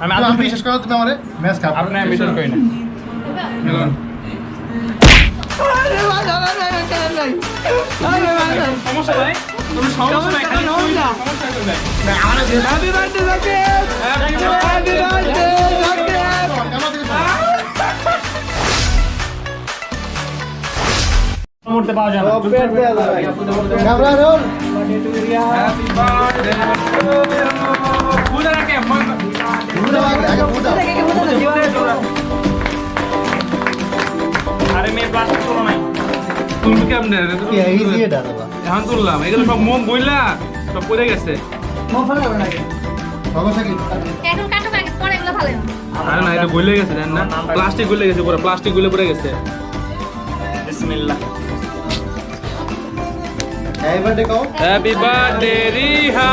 আমি আদৌ বিশ্বাস করো তুমি আমারে ম্যাচ খাও। আপনি আমি বিশ্বাস করি না। সমস্যা নাই। কোনো সমস্যা নাই খালি সমস্যা। করবে। আমারে দিয়ে দাও happy birthday Shakib happy birthday Shakib মুহূর্তে পাওয়া না। Camera roll happy birthday Puja আরে মেয়ে প্লাস্টিক তোলো নাই। কেমনে এখন তুললাম। এগুলো সব মোম বইলা সব পড়ে গেছে। এখন কাটো পরে এগুলো ভালো আরে না এটা গলে গেছে জান না? প্লাস্টিক গলে গেছে পুরো প্লাস্টিক গলে পড়ে গেছে। বিসমিল্লাহ। এই বার্থডে কও। হ্যাপি বার্থডে রিহা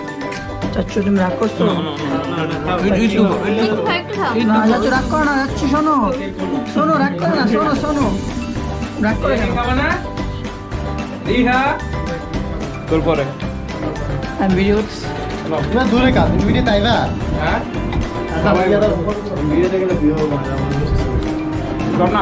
চাচ্ছু তুমি রাগ করছ? একটু খাও একটু। খাও না চাচ্ছু রাগ করো না যাচ্ছি শোনো। শোনো রাগ করো না শোনো শোনো। রাগ করে না তোর পরে। আমি ভিডিও না দূরে কাজ ভিডিও হ্যাঁ? আচ্ছা ভিডিও দেখে ভিডিও না।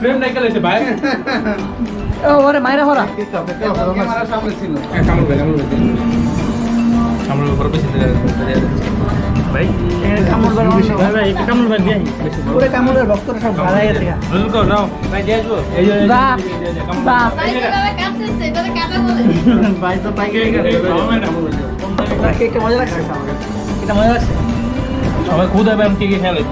প্রেম দেখে লেছে ভাই। ও ওরে মাইরা হরা একটু অসাধারণ লাগছে। কামড় উপর বেশি ভাই কামড় ভাই ভাই একটু কামড় ভাই দিয়ে পুরো কামড়ের ভক্তরা সব ভাড়াই গেছে গা। কর নাও। ভাই দিয়ে আসব? এই যে বাহ বাহ। ভাই কাটতেছে এভাবে কাটা বলে। ভাই তো পাইকে কেকটা মজা লাগছে? এটা মজা লাগছে? সবাই খুদ হবে আমি কি কি খেলে?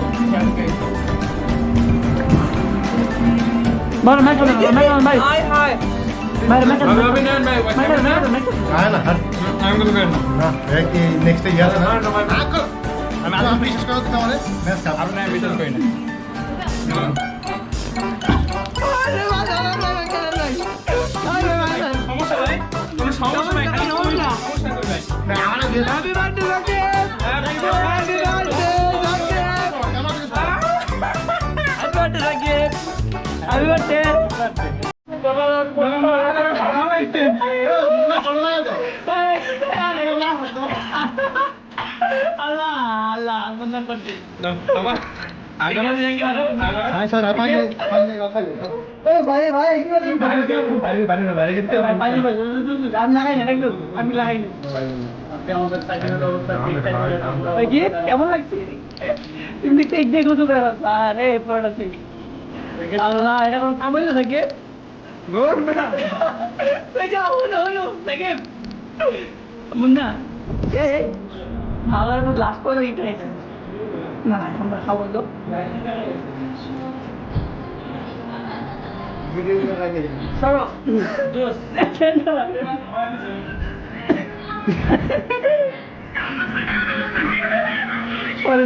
বলো ভাই হাই হাই। ভাই মেকো ভাবি ভাবি নেন ভাই মেকো মেকো মেকো না না হাট আমি আল্লাহ করতে স্যার পানি ভাই ভাই পানি আমি লাগাই না একটু আমি লাগাই না কি কেমন লাগছে তুমি দেখতে এক দেখো তো আরে পড়া তুই আল্লাহ এটা কোন কাম হইল থাকে ওই যা হলো হলো থাকে মুন্না আমার তো গ্লাস করে দিতে না না আমরা খাব তো ভিডিও লাগে সরো দোস্ত পরে